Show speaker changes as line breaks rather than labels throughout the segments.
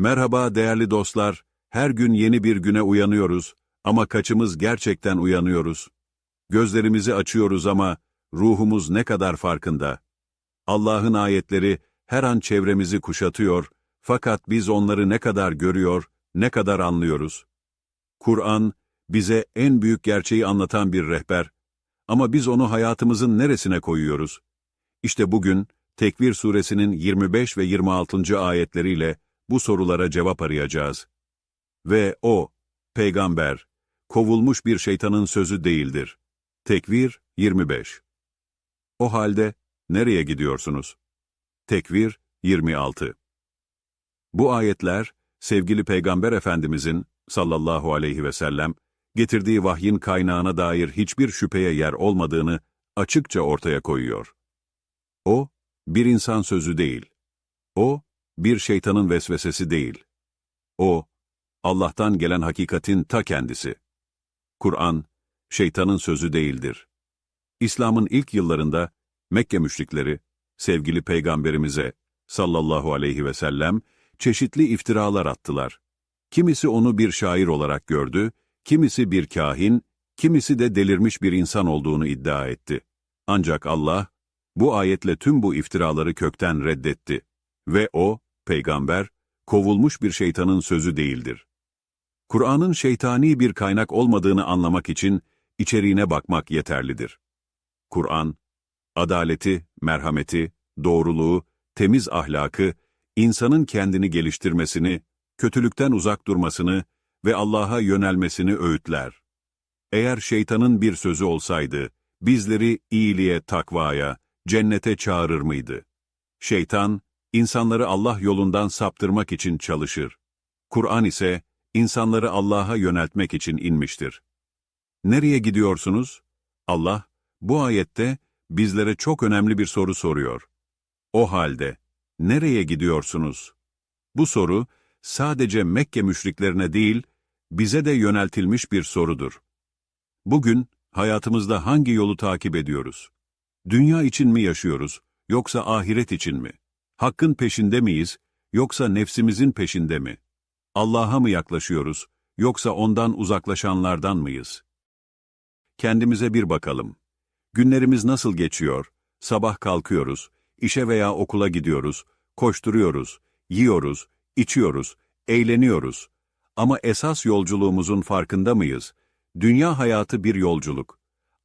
Merhaba değerli dostlar, her gün yeni bir güne uyanıyoruz ama kaçımız gerçekten uyanıyoruz? Gözlerimizi açıyoruz ama ruhumuz ne kadar farkında? Allah'ın ayetleri her an çevremizi kuşatıyor fakat biz onları ne kadar görüyor, ne kadar anlıyoruz? Kur'an, bize en büyük gerçeği anlatan bir rehber. Ama biz onu hayatımızın neresine koyuyoruz? İşte bugün, Tekvir suresinin 25 ve 26. ayetleriyle bu sorulara cevap arayacağız. Ve o, peygamber, kovulmuş bir şeytanın sözü değildir. Tekvir 25 O halde, nereye gidiyorsunuz? Tekvir 26 Bu ayetler, sevgili Peygamber Efendimizin, sallallahu aleyhi ve sellem, getirdiği vahyin kaynağına dair hiçbir şüpheye yer olmadığını açıkça ortaya koyuyor. O, bir insan sözü değil. O, bir şeytanın vesvesesi değil. O, Allah'tan gelen hakikatin ta kendisi. Kur'an, şeytanın sözü değildir. İslam'ın ilk yıllarında Mekke müşrikleri, sevgili peygamberimize sallallahu aleyhi ve sellem, çeşitli iftiralar attılar. Kimisi onu bir şair olarak gördü, kimisi bir kahin, kimisi de delirmiş bir insan olduğunu iddia etti. Ancak Allah, bu ayetle tüm bu iftiraları kökten reddetti. Ve o, peygamber, kovulmuş bir şeytanın sözü değildir. Kur'an'ın şeytani bir kaynak olmadığını anlamak için içeriğine bakmak yeterlidir. Kur'an, adaleti, merhameti, doğruluğu, temiz ahlakı, insanın kendini geliştirmesini, kötülükten uzak durmasını ve Allah'a yönelmesini öğütler. Eğer şeytanın bir sözü olsaydı, bizleri iyiliğe, takvaya, cennete çağırır mıydı? Şeytan, insanları Allah yolundan saptırmak için çalışır. Kur'an ise, insanları Allah'a yöneltmek için inmiştir. Nereye gidiyorsunuz? Allah, bu ayette bizlere çok önemli bir soru soruyor. O halde, nereye gidiyorsunuz? Bu soru, sadece Mekke müşriklerine değil, bize de yöneltilmiş bir sorudur. Bugün, hayatımızda hangi yolu takip ediyoruz? Dünya için mi yaşıyoruz, yoksa ahiret için mi? Hakkın peşinde miyiz, yoksa nefsimizin peşinde mi? Allah'a mı yaklaşıyoruz, yoksa ondan uzaklaşanlardan mıyız? Kendimize bir bakalım. Günlerimiz nasıl geçiyor? Sabah kalkıyoruz, işe veya okula gidiyoruz, koşturuyoruz, yiyoruz, içiyoruz, eğleniyoruz. Ama esas yolculuğumuzun farkında mıyız? Dünya hayatı bir yolculuk.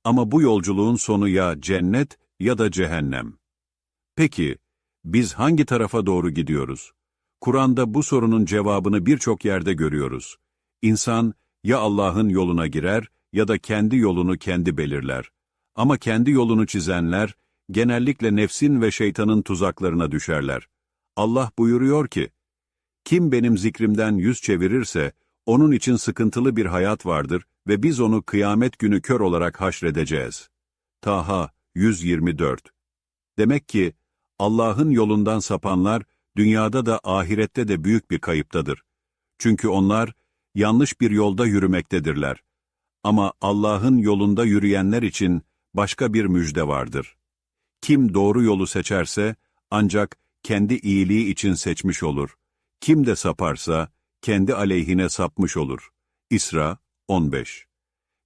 Ama bu yolculuğun sonu ya cennet ya da cehennem. Peki, biz hangi tarafa doğru gidiyoruz? Kur'an'da bu sorunun cevabını birçok yerde görüyoruz. İnsan ya Allah'ın yoluna girer ya da kendi yolunu kendi belirler. Ama kendi yolunu çizenler, genellikle nefsin ve şeytanın tuzaklarına düşerler. Allah buyuruyor ki, Kim benim zikrimden yüz çevirirse, onun için sıkıntılı bir hayat vardır ve biz onu kıyamet günü kör olarak haşredeceğiz. Taha 124 Demek ki, Allah'ın yolundan sapanlar, dünyada da ahirette de büyük bir kayıptadır. Çünkü onlar, yanlış bir yolda yürümektedirler. Ama Allah'ın yolunda yürüyenler için başka bir müjde vardır. Kim doğru yolu seçerse, ancak kendi iyiliği için seçmiş olur. Kim de saparsa, kendi aleyhine sapmış olur. İsra 15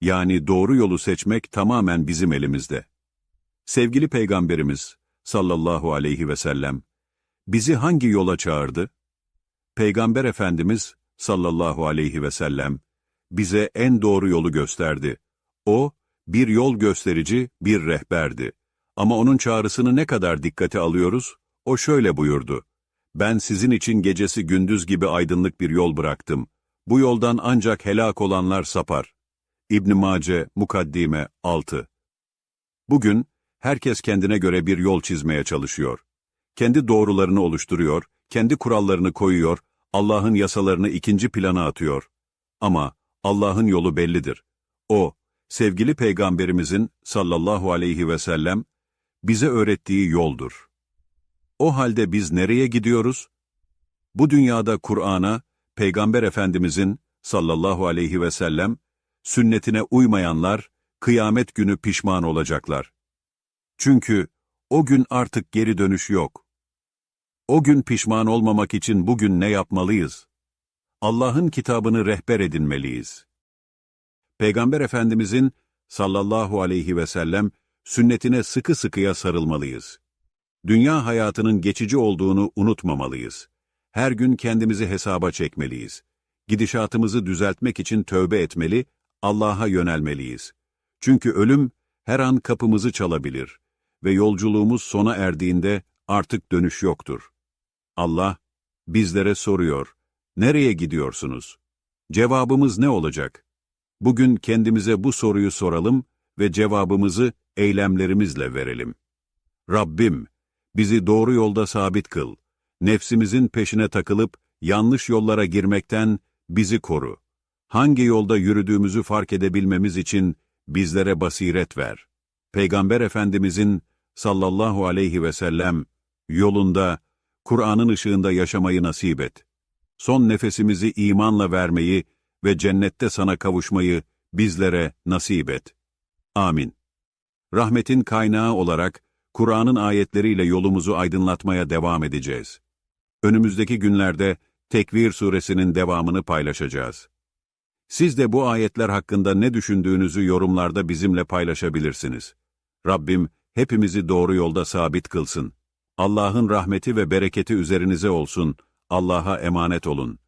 Yani doğru yolu seçmek tamamen bizim elimizde. Sevgili Peygamberimiz, sallallahu aleyhi ve sellem, bizi hangi yola çağırdı? Peygamber Efendimiz, sallallahu aleyhi ve sellem, bize en doğru yolu gösterdi. O, bir yol gösterici, bir rehberdi. Ama onun çağrısını ne kadar dikkate alıyoruz? O şöyle buyurdu. Ben sizin için gecesi gündüz gibi aydınlık bir yol bıraktım. Bu yoldan ancak helak olanlar sapar. İbn Mace, Mukaddime 6 Bugün, herkes kendine göre bir yol çizmeye çalışıyor. Kendi doğrularını oluşturuyor, kendi kurallarını koyuyor, Allah'ın yasalarını ikinci plana atıyor. Ama Allah'ın yolu bellidir. O, sevgili Peygamberimizin sallallahu aleyhi ve sellem, bize öğrettiği yoldur. O halde biz nereye gidiyoruz? Bu dünyada Kur'an'a, Peygamber Efendimizin sallallahu aleyhi ve sellem, sünnetine uymayanlar, kıyamet günü pişman olacaklar. Çünkü o gün artık geri dönüş yok. O gün pişman olmamak için bugün ne yapmalıyız? Allah'ın kitabını rehber edinmeliyiz. Peygamber Efendimizin sallallahu aleyhi ve sellem sünnetine sıkı sıkıya sarılmalıyız. Dünya hayatının geçici olduğunu unutmamalıyız. Her gün kendimizi hesaba çekmeliyiz. Gidişatımızı düzeltmek için tövbe etmeli, Allah'a yönelmeliyiz. Çünkü ölüm her an kapımızı çalabilir ve yolculuğumuz sona erdiğinde artık dönüş yoktur. Allah bizlere soruyor, nereye gidiyorsunuz? Cevabımız ne olacak? Bugün kendimize bu soruyu soralım ve cevabımızı eylemlerimizle verelim. Rabbim, bizi doğru yolda sabit kıl. Nefsimizin peşine takılıp yanlış yollara girmekten bizi koru. Hangi yolda yürüdüğümüzü fark edebilmemiz için bizlere basiret ver. Peygamber Efendimizin sallallahu aleyhi ve sellem yolunda, Kur'an'ın ışığında yaşamayı nasip et. Son nefesimizi imanla vermeyi ve cennette sana kavuşmayı bizlere nasip et. Amin. Rahmetin kaynağı olarak Kur'an'ın ayetleriyle yolumuzu aydınlatmaya devam edeceğiz. Önümüzdeki günlerde Tekvir suresinin devamını paylaşacağız. Siz de bu ayetler hakkında ne düşündüğünüzü yorumlarda bizimle paylaşabilirsiniz. Rabbim hepimizi doğru yolda sabit kılsın. Allah'ın rahmeti ve bereketi üzerinize olsun. Allah'a emanet olun.